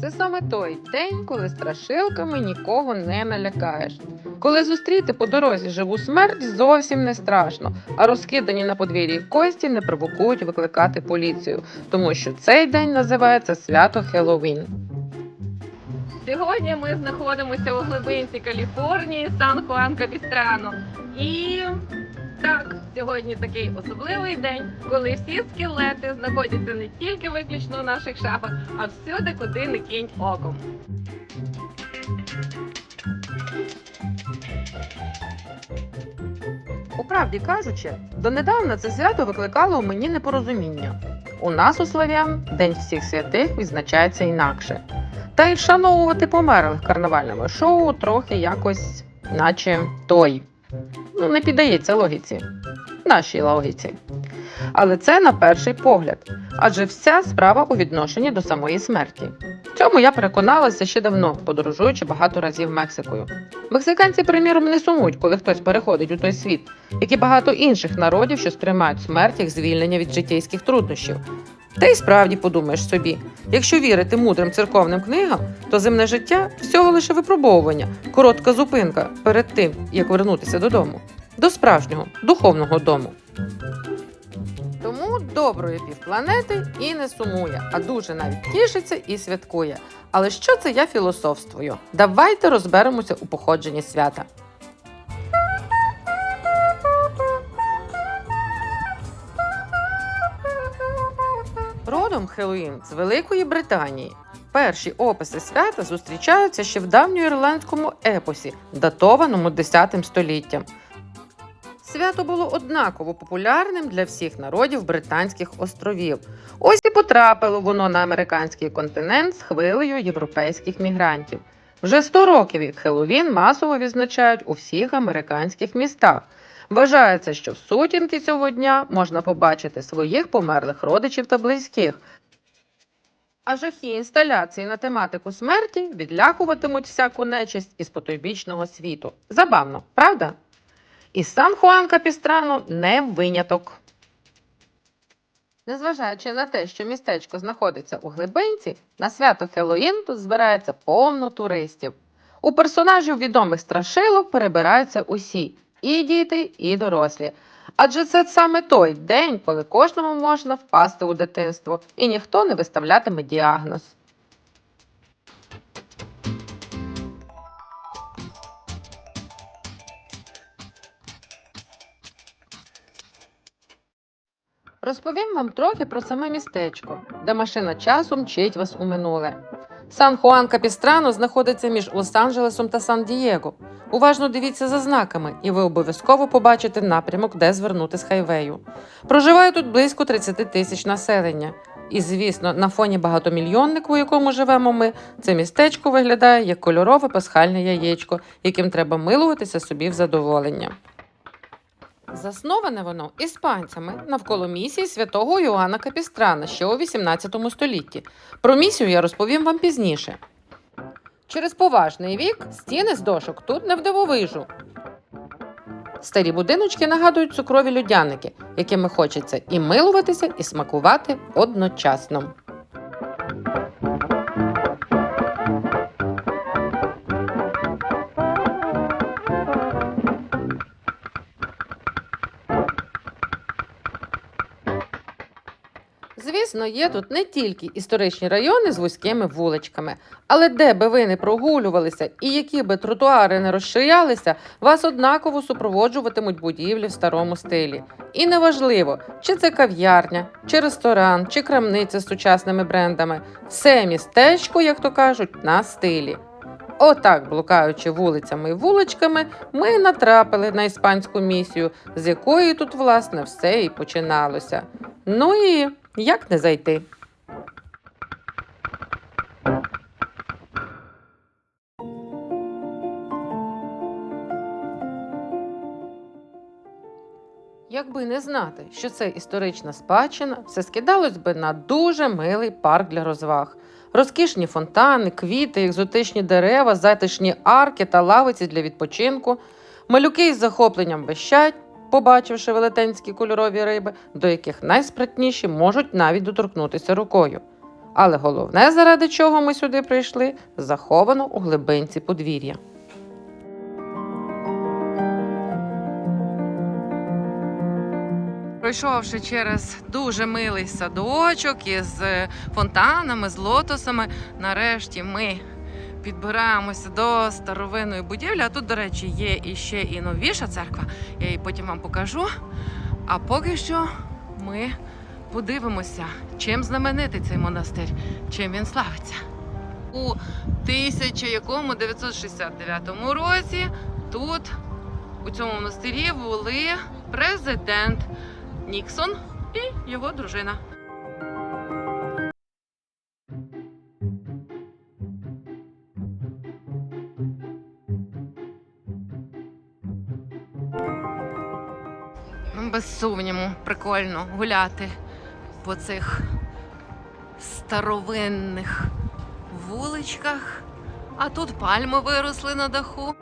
Це саме той день, коли страшилками нікого не налякаєш. Коли зустріти по дорозі живу смерть зовсім не страшно, а розкидані на подвір'ї кості не провокують викликати поліцію, тому що цей день називається свято Хеллоуін. Сьогодні ми знаходимося у глибинці Каліфорнії, Сан Хуан Капістрано. І так, сьогодні такий особливий день, коли всі скелети знаходяться не тільки виключно у наших шафах, а всюди, куди не кінь оком. У правді кажучи, донедавна це свято викликало у мені непорозуміння. У нас у славян День всіх святих відзначається інакше. Та й вшановувати померлих карнавальними шоу трохи якось, наче той. Ну, не піддається логіці. Нашій логіці. Але це на перший погляд, адже вся справа у відношенні до самої смерті. Цьому я переконалася ще давно, подорожуючи багато разів Мексикою. Мексиканці, приміром, не сумують, коли хтось переходить у той світ, як і багато інших народів, що сприймають смерть як звільнення від життєйських труднощів. Та й справді подумаєш собі, якщо вірити мудрим церковним книгам, то земне життя всього лише випробовування, коротка зупинка перед тим, як вернутися додому, до справжнього духовного дому. Тому доброї півпланети і не сумує, а дуже навіть тішиться і святкує. Але що це я філософствую? Давайте розберемося у походженні свята. Родом Хеллоуін з Великої Британії. Перші описи свята зустрічаються ще в давньоірландському епосі, датованому 10 століттям. Свято було однаково популярним для всіх народів Британських островів. Ось і потрапило воно на американський континент з хвилею європейських мігрантів. Вже 100 років як Хеллоуін масово відзначають у всіх американських містах. Вважається, що в сутінки цього дня можна побачити своїх померлих родичів та близьких. А жахі інсталяції на тематику смерті відлякуватимуть всяку нечисть із потойбічного світу. Забавно, правда? І сам Хуан Капістрано не виняток. Незважаючи на те, що містечко знаходиться у глибинці, на свято Хеллоїн тут збирається повно туристів. У персонажів відомих страшилок перебираються усі і діти, і дорослі. Адже це саме той день, коли кожному можна впасти у дитинство, і ніхто не виставлятиме діагноз. Розповім вам трохи про саме містечко, де машина часу мчить вас у минуле. Сан Хуан Капістрано знаходиться між Лос-Анджелесом та Сан-Дієго. Уважно дивіться за знаками, і ви обов'язково побачите напрямок, де звернути з хайвею. Проживає тут близько 30 тисяч населення. І, звісно, на фоні багатомільйоннику, у якому живемо ми, це містечко виглядає як кольорове пасхальне яєчко, яким треба милуватися собі в задоволення. Засноване воно іспанцями навколо місії святого Йоанна Капістрана ще у 18 столітті. Про місію я розповім вам пізніше. Через поважний вік стіни з дошок тут не вдивовижу. Старі будиночки нагадують цукрові людяники, якими хочеться і милуватися, і смакувати одночасно. Звісно, є тут не тільки історичні райони з вузькими вуличками, але де би ви не прогулювалися і які би тротуари не розширялися, вас однаково супроводжуватимуть будівлі в старому стилі. І неважливо, чи це кав'ярня, чи ресторан, чи крамниця з сучасними брендами, все містечко, як то кажуть, на стилі. Отак, блукаючи вулицями і вуличками, ми натрапили на іспанську місію, з якої тут, власне, все і починалося. Ну і як не зайти? Якби не знати, що це історична спадщина, все скидалось би на дуже милий парк для розваг. Розкішні фонтани, квіти, екзотичні дерева, затишні арки та лавиці для відпочинку. Малюки із захопленням вищать, побачивши велетенські кольорові риби, до яких найспритніші можуть навіть доторкнутися рукою. Але головне, заради чого ми сюди прийшли, заховано у глибинці подвір'я. Пройшовши через дуже милий садочок із фонтанами, з лотосами, нарешті ми підбираємося до старовинної будівлі. А тут, до речі, є іще і новіша церква. Я її потім вам покажу. А поки що ми подивимося, чим знаменитий цей монастир, чим він славиться. У 1969 році тут, у цьому монастирі, були президент Ніксон і його дружина. Сумніву, прикольно гуляти по цих старовинних вуличках. А тут пальми виросли на даху.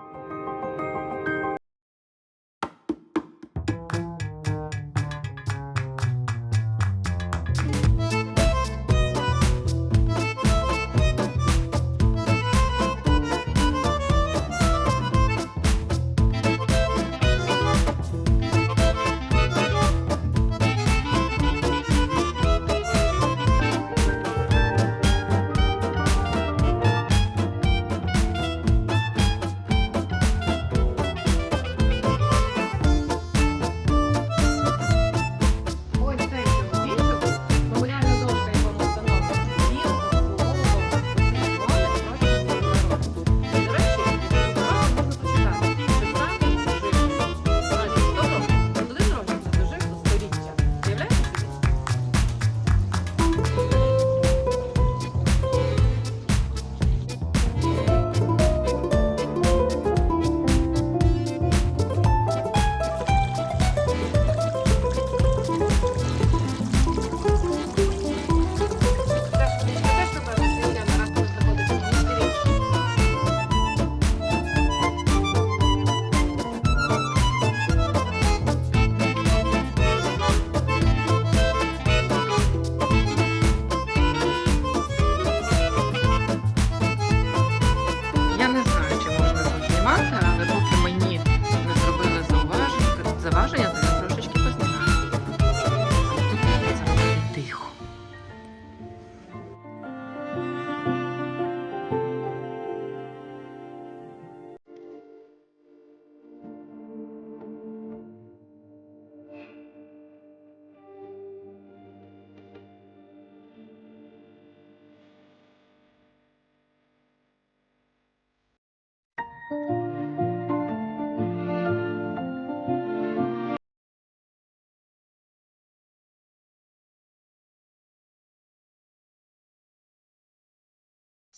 Зауваження, заваження, то я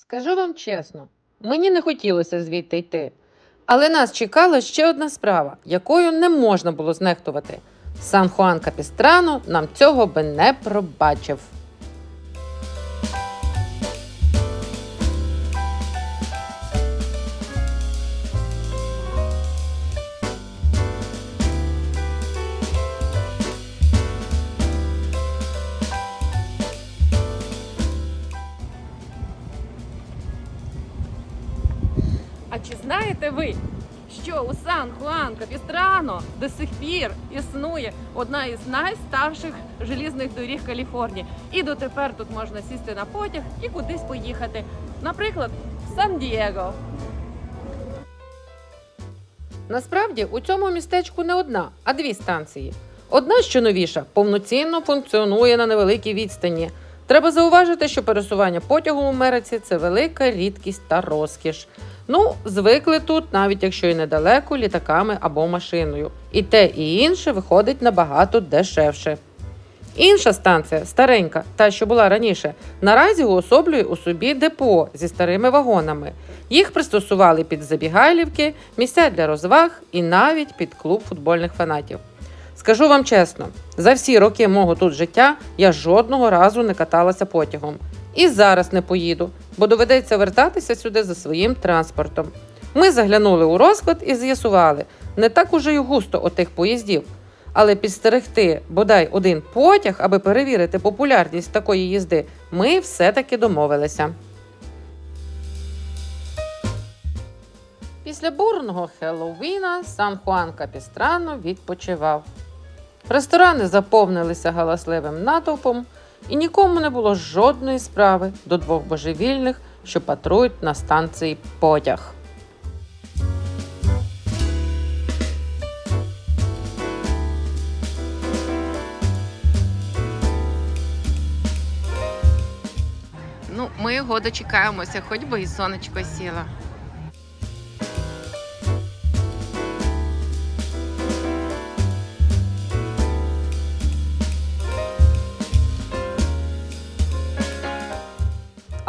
Скажу вам чесно, мені не хотілося звідти йти. Але нас чекала ще одна справа, якою не можна було знехтувати. Сан Хуан Капістрано нам цього би не пробачив. Чи знаєте ви, що у Сан Хуан Капістрано до сих пір існує одна із найстарших желізних доріг Каліфорнії. І дотепер тут можна сісти на потяг і кудись поїхати. Наприклад, в Сан-Дієго. Насправді у цьому містечку не одна, а дві станції. Одна, що новіша, повноцінно функціонує на невеликій відстані. Треба зауважити, що пересування потягом у Америці це велика рідкість та розкіш. Ну, звикли тут, навіть якщо і недалеко, літаками або машиною. І те, і інше виходить набагато дешевше. Інша станція, старенька, та що була раніше, наразі уособлює у собі депо зі старими вагонами. Їх пристосували під забігайлівки, місця для розваг і навіть під клуб футбольних фанатів. Скажу вам чесно, за всі роки мого тут життя я жодного разу не каталася потягом. І зараз не поїду, бо доведеться вертатися сюди за своїм транспортом. Ми заглянули у розклад і з'ясували, не так уже й густо отих поїздів. Але підстерегти бодай один потяг, аби перевірити популярність такої їзди, ми все-таки домовилися. Після бурного Хеллоуіна Сан Хуан Капістрано відпочивав. Ресторани заповнилися галасливим натовпом, і нікому не було жодної справи до двох божевільних, що патрують на станції потяг. Ну, ми його дочекаємося, хоч би і сонечко сіло.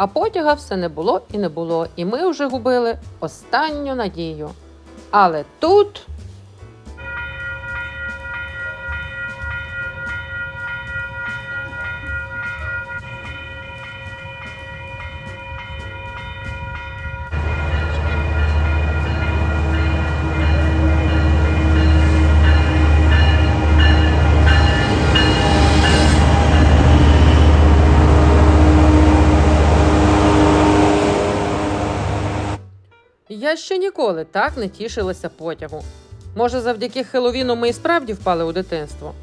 А потяга все не було і не було, і ми вже губили останню надію. Але тут. Ще ніколи так не тішилася потягу. Може, завдяки Хеловіну ми і справді впали у дитинство.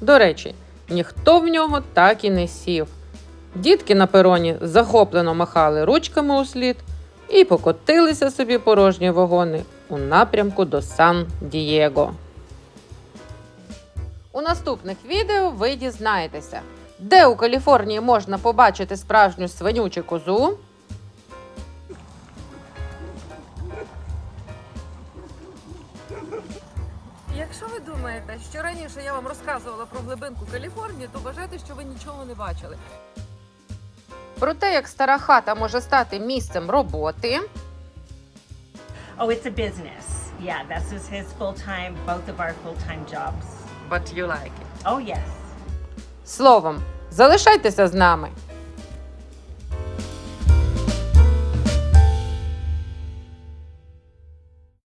До речі, ніхто в нього так і не сів. Дітки на пероні захоплено махали ручками у слід і покотилися собі порожні вагони у напрямку до Сан-Дієго. У наступних відео ви дізнаєтеся, де у Каліфорнії можна побачити справжню свинючу козу. Думаєте, що раніше я вам розказувала про глибинку Каліфорнії, то вважайте, що ви нічого не бачили. Про те, як стара хата може стати місцем роботи, Oh, it's a business. Yeah, this is his full time, both of our full time jobs. but you like it. Oh, yes. Словом, залишайтеся з нами.